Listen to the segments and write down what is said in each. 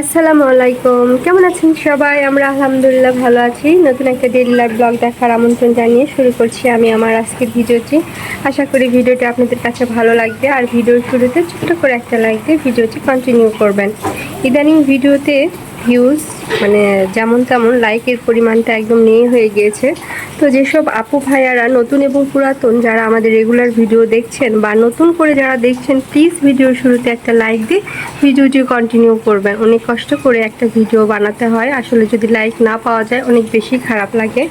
আসসালামু আলাইকুম। কেমন আছেন সবাই? আমরা আলহামদুলিল্লাহ ভালো আছি। নতুন একটা ডেলি লাইফ ব্লগ দেখার আমন্ত্রণ জানিয়ে শুরু করছি আমি আমার আজকের ভিডিওটি। আশা করি ভিডিওটি আপনাদের কাছে ভালো লাগবে। আর ভিডিওর শুরুতে ছোট্ট করে একটা লাইক দিয়ে ভিডিওটি কন্টিনিউ করবেন। ইদানিং ভিডিওতে ভিউজ মানে যেমন তেমন লাইকের পরিমাণটা একদম নেই হয়ে গিয়েছে। তো যেসব আপু ভাইয়ারা নতুন এবং পুরাতন যারা আমাদের রেগুলার ভিডিও দেখছেন বা নতুন করে যারা দেখছেন প্লিজ ভিডিওর শুরুতে একটা লাইক দিয়ে ভিডিওটি কন্টিনিউ করবেন। অনেক কষ্ট করে একটা ভিডিও বানাতে হয়। আসলে যদি লাইক না পাওয়া যায়, অনেক বেশি খারাপ লাগে।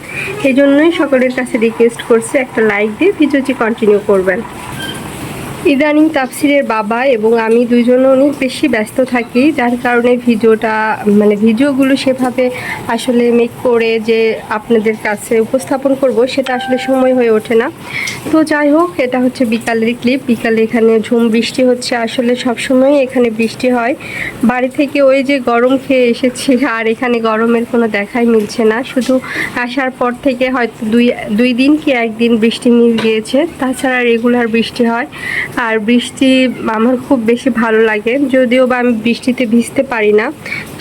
এই জন্যই সকলের কাছে রিকোয়েস্ট করছে একটা লাইক দিয়ে ভিডিওটি কন্টিনিউ করবেন। ইদানিং তাফসিরের বাবা এবং আমি দুইজন অনেক বেশি ব্যস্ত থাকি, যার কারণে ভিডিওটা মানে ভিডিওগুলো সেভাবে আসলে মেক করে যে আপনাদের কাছে উপস্থাপন করব, সেটা আসলে সময় হয়ে ওঠে না। তো যাই হোক, এটা হচ্ছে বিকালের ক্লিপ বিকালে এখানে ঝুম বৃষ্টি হচ্ছে, আসলে সব সময় এখানে বৃষ্টি হয়। বাড়ি থেকে ওই যে গরম খেয়ে এসেছি, আর এখানে গরমের কোনো দেখাই মিলছে না। শুধু আসার পর থেকে হয়তো দুই দুই দিন কি একদিন বৃষ্টি মিল গিয়েছে, তাছাড়া রেগুলার বৃষ্টি হয়। আর বৃষ্টি আমার খুব বেশি ভালো লাগে। যদিও বা আমি বৃষ্টিতে ভিজতে পারি না,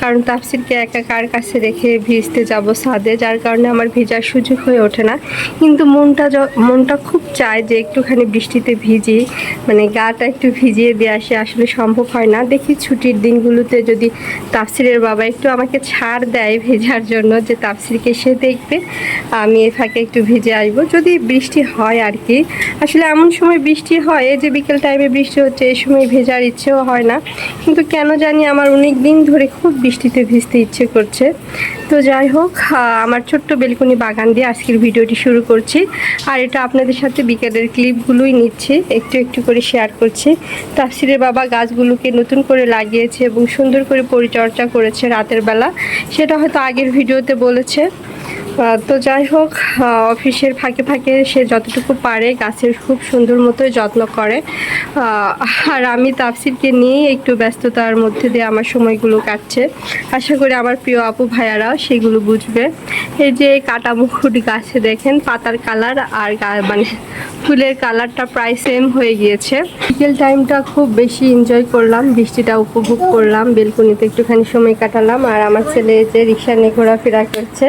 কারণ তাফসিরকে একা কার কাছে রেখে ভিজতে যাব ছাদে? যার কারণে আমার ভিজার সুযোগ হয়ে ওঠে না। কিন্তু মনটা মনটা খুব চায় যে একটুখানি বৃষ্টিতে ভিজি মানে গাটা একটু ভিজিয়ে দিয়ে আসে, আসলে সম্ভব হয় না। দেখি ছুটির দিনগুলোতে যদি তাফসিরের বাবা একটু আমাকে ছাড় দেয় ভেজার জন্য, যে তাফসিরকে সে দেখবে, আমি এ ফাঁকে একটু ভিজে আসব। যদি বৃষ্টি হয় আর কি, আসলে এমন সময় বৃষ্টি হয় যে বিকেল টাইমে বৃষ্টি হচ্ছে এই সময় ভেজার ইচ্ছেও হয় না। কিন্তু কেন জানি আমার অনেক দিন ধরে খুব বৃষ্টিতে ভিজতে ইচ্ছে করছে। তো যাই হোক আমার ছোট্ট বেলকুনি বাগান দিয়ে আজকের ভিডিওটি শুরু করছি। আর এটা আপনাদের সাথে বিকেলের ক্লিপগুলোই নিচ্ছি, একটু একটু করে শেয়ার করছি। তাফসিরের বাবা গাছগুলোকে নতুন করে লাগিয়েছে এবং সুন্দর করে পরিচর্যা করেছে রাতের বেলা। সেটা হয়তো আগের ভিডিওতে বলেছে। তো যাই হোক অফিসের ফাঁকে ফাঁকে সে যতটুকু পারে গাছের খুব সুন্দর মতোই যত্ন করে। আর আমি তাফসিরকে নিয়ে একটু ব্যস্ততার মধ্যে দিয়ে আমার সময়গুলো কাটছে। আশা করি আমার প্রিয় আপু ভাইয়ারা সেগুলো বুঝবে। এই যে কাটা মুকুট গাছে দেখেন, পাতার কালার আর মানে ফুলের কালারটা প্রায় সেম হয়ে গিয়েছে। বিকেল টাইমটা খুব বেশি এনজয় করলাম, বৃষ্টিটা উপভোগ করলাম, বেলকুনিতে একটুখানি সময় কাটালাম। আর আমার ছেলে যে রিক্সা নিয়ে ঘোরাফেরা করছে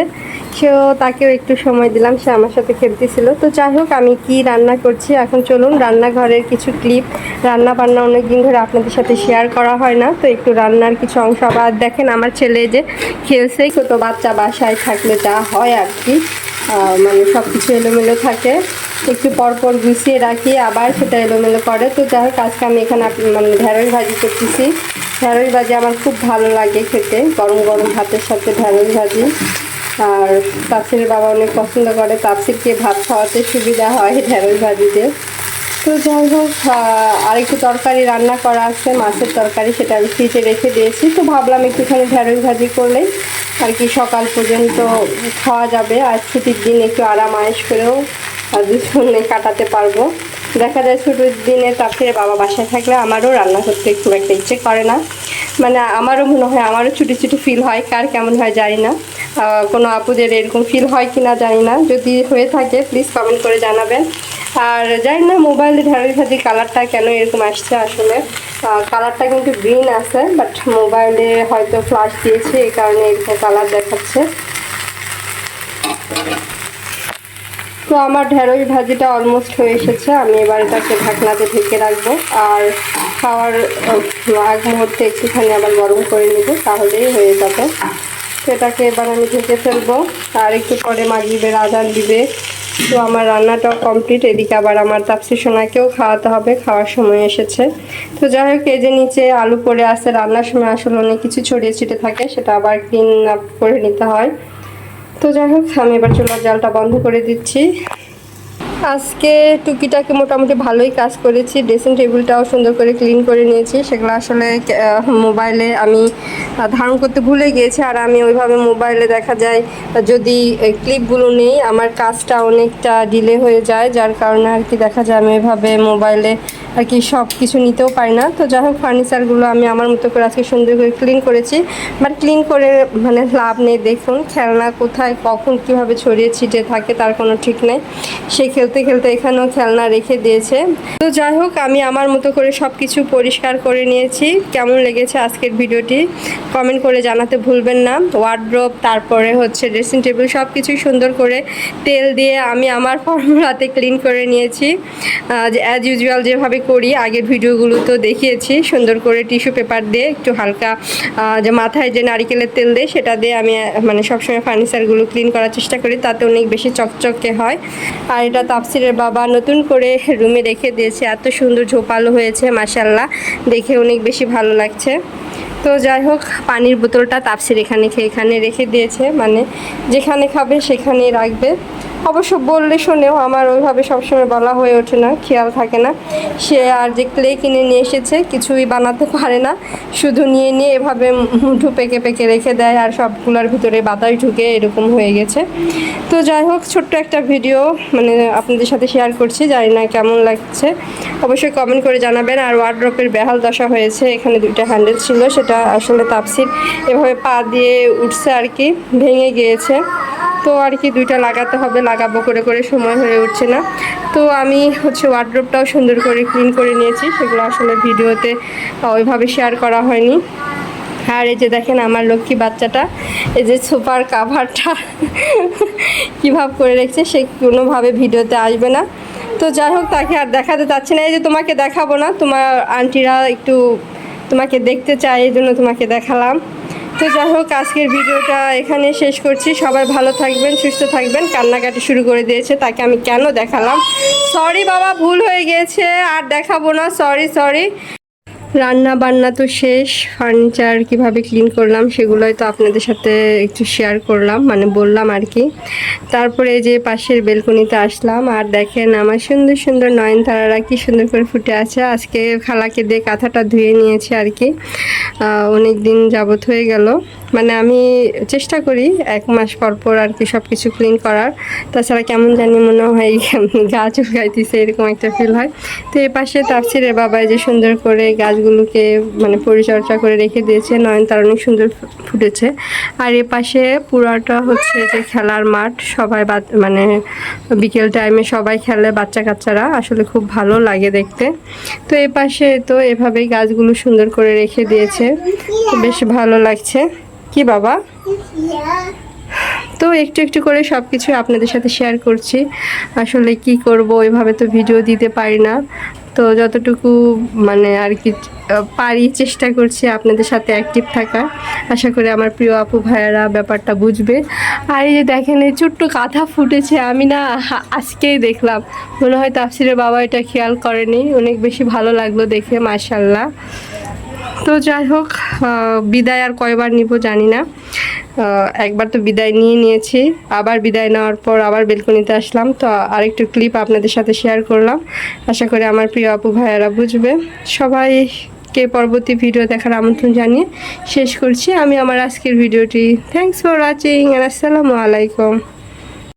সেও তাকেও একটু সময় দিলাম, সে আমার সাথে খেলতেছিল। তো যাই হোক, আমি কি রান্না করছি? এখন চলুন, রান্নাঘরের কিছু ক্লিপ রান্না বান্না অনেক দিন ধরে আপনাদের সাথে শেয়ার করা হয় না। তো একটু রান্নার কিছু অংশ আবার দেখেন, আমার ছেলে যে খেলছে, ছোট বাচ্চা বাসায় থাকলে যা হয় আর কি মানে সব কিছু এলোমেলো থাকে। একটু পরপর গুছিয়ে রাখি, আবার সেটা এলোমেলো করে। তো যাই হোক, আজকে আমি এখানে মানে ঢেঁড়স ভাজি করতেছি। ঢেঁড়স ভাজি আমার খুব ভালো লাগে খেতে, গরম গরম ভাতের সাথে ঢেঁড়স ভাজি। আর তাপসির বাবা অনেক পছন্দ করে। তাপসিরকে ভাত খাওয়াতে সুবিধা হয় ঢেঁড়স ভাজিতে। তো যাই হোক আরেকটু তরকারি রান্না করা আছে, মাছের তরকারি সেটা আমি ফ্রিজে রেখে দিয়েছি। তো ভাবলাম একটুখানি ঢেঁড়স ভাজি করলেই আর কি সকাল পর্যন্ত খাওয়া যাবে। আর ছুটির দিন একটু আরাম আয়েস করেও দুজনে কাটাতে পারব। দেখা যায় ছুটির দিনে তারপরে বাবা বাসায় থাকলে আমারও রান্না করতে খুব একটা ইচ্ছে করে না। মানে আমারও মনে হয়, আমারও ছুটি ছুটি ফিল হয়, কার কেমন হয় জানি না। কোনো আপুদের এরকম ফিল হয় কি না জানি না। যদি হয়ে থাকে প্লিজ কমেন্ট করে জানাবেন। আর জানি না মোবাইলে ভাজি কালারটা কেন এরকম আসছে আসলে। কালারটা কিন্তু গ্রিন আছে বাট মোবাইলে হয়তো ফ্লাশ দিয়েছে, এই কারণে এরকম কালার দেখাচ্ছে। তো আমার ঢেঁড়স ভাজিটা অলমোস্ট হয়ে এসেছে, আমি এবার এটাকে ঢাকনাতে ঢেকে রাখব। আর খাওয়ার আগ মুহূর্তে একটুখানি আবার গরম করে নেব, তাহলেই হয়ে যাবে। সেটাকে এবার আমি ঢেকে ফেলব, আর একটু পরে মাগরিবের আদান দিবে। তো আমার রান্নাটাও কমপ্লিট এদিকে আবার আমার তাপসি সোনাকেও খাওয়াতে হবে, খাওয়ার সময় এসেছে। তো যাই হোক, এই যে নিচে আলু পড়ে আসে রান্নার সময় আসলে অনেক কিছু ছড়িয়ে ছিটে থাকে, সেটা আবার ক্লিন আপ করে নিতে হয়। তো যাই হোক, আমি এবার চুলার জালটা বন্ধ করে দিচ্ছি। আজকে টুকিটাকে মোটামুটি ভালোই কাজ করেছি। ড্রেসিং টেবিলটাও সুন্দর করে ক্লিন করে নিয়েছি। সেগুলো আসলে মোবাইলে আমি ধারণ করতে ভুলে গিয়েছি। আর আমি ওইভাবে মোবাইলে দেখা যায়, যদি ক্লিপগুলো নেই, আমার কাজটা অনেকটা ডিলে হয়ে যায়। যার কারণে আর কি দেখা যায়, আমি ওইভাবে মোবাইলে আর কি সব কিছু নিতেও পারি না। তো যাই হোক ফার্নিচারগুলো আমি আমার মতো করে আজকে সুন্দর করে ক্লিন করেছি। বাট ক্লিন করে মানে লাভ নেই, দেখুন খেলনা কোথায়, কখন কীভাবে ছড়িয়ে ছিটে থাকে তার কোনো ঠিক নেই। সে খেলতে খেলতে এখানেও খেলনা রেখে দিয়েছে। তো যাই হোক, আমি আমার মতো করে সব কিছু পরিষ্কার করে নিয়েছি। কেমন লেগেছে আজকের ভিডিওটি? কমেন্ট করে জানাতে ভুলবেন না। ওয়ার্ড্রোপ তারপরে হচ্ছে ড্রেসিং টেবিল সব কিছুই সুন্দর করে তেল দিয়ে আমি আমার ফর্মুলাতে ক্লিন করে নিয়েছি। অ্যাজ ইউজুয়াল যেভাবে করি, আগের ভিডিওগুলো তো দেখিয়েছি। সুন্দর করে টিস্যু পেপার দিয়ে একটু হালকা যে মাথায় যে নারিকেলের তেল দেয়, সেটা দিয়ে আমি মানে সবসময় ফার্নিচারগুলো ক্লিন করার চেষ্টা করি, তাতে অনেক বেশি চকচকে হয়। আর এটা তাপসিরের বাবা নতুন করে রুমে রেখে দিয়েছে, এত সুন্দর ঝোপালো হয়েছে মাসাল্লাহ দেখে অনেক বেশি ভালো লাগছে। তো যাই হোক, পানির বোতলটা তাপসির এখানে খেয়ে এখানে রেখে দিয়েছে মানে যেখানে খাবে সেখানেই রাখবে। অবশ্য বললে শোনেও আমার ওইভাবে সবসময় বলা হয়ে ওঠে না, খেয়াল থাকে না। সে আর যে ক্লে কিনে নিয়ে এসেছে, কিছুই বানাতে পারে না। শুধু নিয়ে নিয়ে এভাবে মুঠো পেকে পেকে রেখে দেয় আর সবগুলোর ভিতরে বাতাস ঢুকে এরকম হয়ে গেছে। তো যাই হোক, ছোট্ট একটা ভিডিও মানে আপনাদের সাথে শেয়ার করছি, জানি না কেমন লাগছে। অবশ্যই কমেন্ট করে জানাবেন। আর ওয়ার্ড্রপের বেহাল দশা হয়েছে, এখানে দুইটা হ্যান্ডেল ছিল, সেটা আসলে তাপসির। এভাবে পা দিয়ে উঠছে আর কি, ভেঙে গিয়েছে। তো আর কি দুইটা লাগাতে হবে, লাগাবো করে করে সময় হয়ে উঠছে না। তো আমি হচ্ছে ওয়ার্ড্রপটাও সুন্দর করে ক্লিন করে নিয়েছি, সেগুলো আসলে ভিডিওতে ওইভাবে শেয়ার করা হয়নি। আর এই যে দেখেন আমার লক্ষ্মী বাচ্চাটা, এই যে সুপার কাভারটা কীভাবে করে রেখেছে, সে কোনোভাবে ভিডিওতে আসবে না। তো যাই হোক, তাকে আর দেখাতে চাচ্ছি না, এই যে তোমাকে দেখাবো না, তোমার আন্টিরা একটু তোমাকে দেখতে চায়, এই জন্য তোমাকে দেখালাম। তো যাই হোক, আজকের ভিডিওটা এখানে শেষ করছি। সবাই ভালো থাকবেন, সুস্থ থাকবেন। কান্নাকাটি শুরু করে দিয়েছে, তাকে আমি কেন দেখালাম? সরি বাবা, ভুল হয়ে গিয়েছে, আর দেখাবো না। সরি সরি রান্না বান্না তো শেষ ফার্নিচার কীভাবে ক্লিন করলাম সেগুলোই তো আপনাদের সাথে একটু শেয়ার করলাম মানে বললাম আর কি। তারপরে যে পাশের বেলকনিতে আসলাম, আর দেখেন আমার সুন্দর সুন্দর নয়নতারারা কি সুন্দর করে ফুটে আছে। আজকে খালাকে দিয়ে কাঁথাটা ধুয়ে নিয়েছি আর কি। অনেক দিন যাবত হয়ে গেল। মানে আমি চেষ্টা করি এক মাস পর পর আর কি সব কিছু ক্লিন করার। তাছাড়া কেমন জানি মনে হয় গাছ উগাইতেছে, এরকম একটা ফিল হয়। তো এ পাশে তাপসিরের বাবাই যে সুন্দর করে গাছগুলোকে মানে পরিচর্যা করে রেখে দিয়েছে। নয়নতারা অনেক সুন্দর ফুটেছে। আর এ পাশে পুরাটা হচ্ছে যে খেলার মাঠ। সবাই মানে বিকেল টাইমে সবাই খেলে বাচ্চা কাচ্চারা আসলে খুব ভালো লাগে দেখতে। তো এ পাশে তো এভাবেই গাছগুলো সুন্দর করে রেখে দিয়েছে। বেশ ভালো লাগছে। কি বাবা? তো একটু একটু করে সব কিছু আপনাদের সাথে শেয়ার করছি। আসলে কি করব? এভাবে তো ভিডিও দিতে পারি না। তো যতটুকু মানে আর কি পারি চেষ্টা করছি আপনাদের সাথে অ্যাক্টিভ থাকার। আশা করি আমার প্রিয় আপু ভাইয়ারা ব্যাপারটা বুঝবে। আর এই যে দেখেন, এই ছোট্ট কাঁথা ফুটেছে, আমি না আজকেই দেখলাম। মনে হয় তাফসিরের বাবা এটা খেয়াল করেনি। অনেক বেশি ভালো লাগল দেখে মাশাল্লাহ তো যাই হোক বিদায় আর কয়বার নিব জানি না। একবার তো বিদায় নিয়ে নিয়েছি। আবার বিদায় নেওয়ার পর আবার বেলকনিতে আসলাম। তো আরেকটু ক্লিপ আপনাদের সাথে শেয়ার করলাম। আশা করি আমার প্রিয় আপু ভাইয়ারা বুঝবে। সবাই কে পরবর্তী ভিডিও দেখার আমন্ত্রণ জানিয়ে শেষ করছি। আমি আমার আজকের ভিডিওটি থ্যাংকস ফর ওয়াচিং আসসালামু আলাইকুম